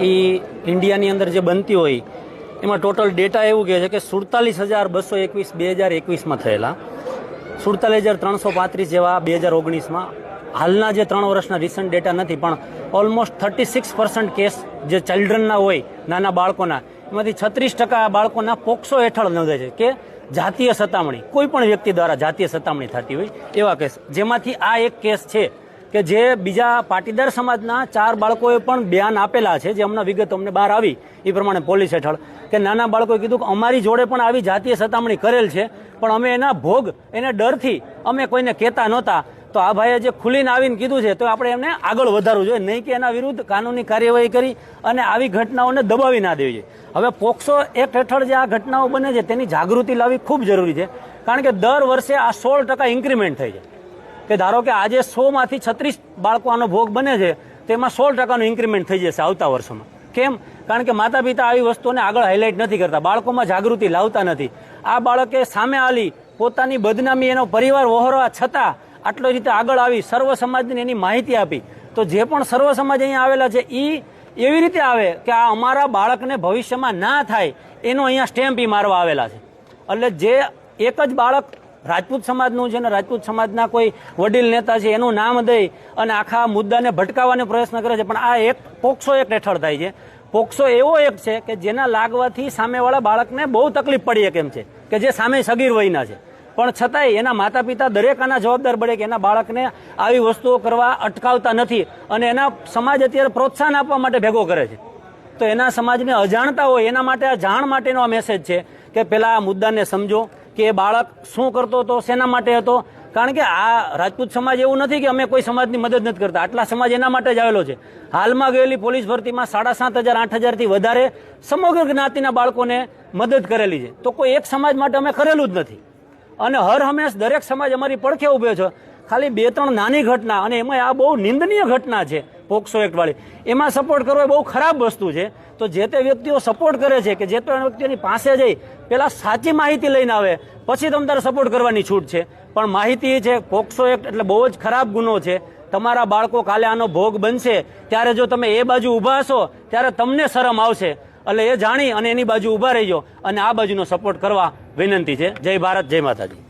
એ ઇન્ડિયાની અંદર જે બનતી હોય, એમાં ટોટલ ડેટા એવું કહે છે કે સુડતાલીસ હજાર બસો એકવીસ બે હજાર એકવીસમાં થયેલા. સુડતાલીસ હજાર ત્રણસો પાંત્રીસ જેવા બે હજાર ઓગણીસમાં. હાલના જે ત્રણ વર્ષના રિસન્ટ ડેટા નથી, પણ almost thirty six percent case જે ચિલ્ડ્રનના હોય, નાના બાળકોના, એમાંથી છત્રીસ ટકા બાળકોના પોક્સો હેઠળ નોંધે છે કે જાતીય સતામણી, કોઈ પણ વ્યક્તિ દ્વારા જાતીય સતામણી થતી હોય એવા કેસ. જેમાંથી આ એક કેસ છે કે જે બીજા પાટીદાર સમાજના ચાર બાળકોએ પણ બયાન આપેલા છે, જે હમણાં વિગત અમને બહાર આવી, એ પ્રમાણે પોલીસ હેઠળ. કે નાના બાળકોએ કીધું કે અમારી જોડે પણ આવી જાતીય સતામણી કરેલ છે, પણ અમે એના ભોગ, એને ડરથી અમે કોઈને કહેતા નહોતા. તો આ ભાઈએ જે ખુલીને આવીને કીધું છે, તો આપણે એમને આગળ વધારવું જોઈએ, નહીં કે એના વિરુદ્ધ કાનૂની કાર્યવાહી કરી અને આવી ઘટનાઓને દબાવી ના દેવી જોઈએ. હવે પોક્સો એક્ટ હેઠળ જે આ ઘટનાઓ બને છે, તેની જાગૃતિ લાવવી ખૂબ જરૂરી છે, કારણ કે દર વર્ષે આ સોળ ટકા ઇન્ક્રીમેન્ટ થઈ છે. કે ધારો કે આજે સો માંથી છત્રીસ બાળકો આનો ભોગ બને છે તેમાં સોળ ટકાનું ઇન્ક્રીમેન્ટ થઈ જશે આવતા વર્ષોમાં. કેમ? કારણ કે માતા પિતા આવી વસ્તુઓને આગળ હાઇલાઇટ નથી કરતા, બાળકોમાં જાગૃતિ લાવતા નથી. આ બાળકે સામે આલી, પોતાની બદનામી એનો પરિવાર વહોરવા છતાં આટલો રીતે આગળ આવી, સર્વ સમાજને એની માહિતી આપી. તો જે પણ સર્વ સમાજ અહીંયા આવેલા છે એ એવી રીતે આવે કે આ અમારા બાળકને ભવિષ્યમાં ના થાય, એનો અહીંયા સ્ટેમ્પ એ મારવા આવેલા છે. એટલે જે એક જ બાળક રાજપૂત સમાજનું છે ને રાજપૂત સમાજના કોઈ વડીલ નેતા છે, એનું નામ દઈ અને આખા મુદ્દાને ભટકાવવાનો પ્રયત્ન કરે છે. પણ આ એક પોક્સો એક હેઠળ થાય છે. પોક્સો એવો એક છે કે જેના લાગવાથી સામેવાળા બાળકને બહુ તકલીફ પડી એમ છે, કે જે સામે સગીર વયના છે. પણ છતાંય એના માતા પિતા દરેક આના જવાબદાર બને કે એના બાળકને આવી વસ્તુઓ કરવા અટકાવતા નથી અને એના સમાજ અત્યારે પ્રોત્સાહન આપવા માટે ભેગો કરે છે. તો એના સમાજને અજાણતા હોય, એના માટે આ જાણ માટેનો આ મેસેજ છે કે પેલા આ મુદ્દાને સમજો કે બાળક શું કરતો હતો, શેના માટે હતો? કારણ કે આ રાજપૂત સમાજ એવું નથી કે અમે કોઈ સમાજની મદદ નથી કરતા. આટલા સમાજ એના માટે જ આવેલો છે. હાલમાં ગયેલી પોલીસ ભરતીમાં સાડા સાત હજાર, આઠ હજારથી વધારે સમગ્ર જ્ઞાતિના બાળકોને મદદ કરેલી છે. તો કોઈ એક સમાજ માટે અમે કરેલું જ નથી. અને હર હંમેશ દરેક સમાજ અમારી પડખે ઊભો છે. ખાલી બે ત્રણ નાની ઘટના અને એમાં આ બહુ નિંદનીય ઘટના છે પોક્સો એક્ટવાળી. એમાં સપોર્ટ કરવો એ બહુ ખરાબ વસ્તુ છે. તો જે તે વ્યક્તિઓ સપોર્ટ કરે છે કે જે તે વ્યક્તિઓની પાસે જઈ પહેલાં સાચી માહિતી લઈને આવે, પછી તમે તારે સપોર્ટ કરવાની છૂટ છે. પણ માહિતી છે, પોક્સો એક્ટ એટલે બહુ જ ખરાબ ગુનો છે. તમારા બાળકો કાલે આનો ભોગ બનશે. ત્યારે જો તમે એ બાજુ ઊભા હશો, ત્યારે તમને શરમ આવશે. એટલે એ જાણી અને એની બાજુ ઊભા રહીજો અને આ બાજુનો સપોર્ટ કરવા વિનંતી છે. જય ભારત, જય માતાજી.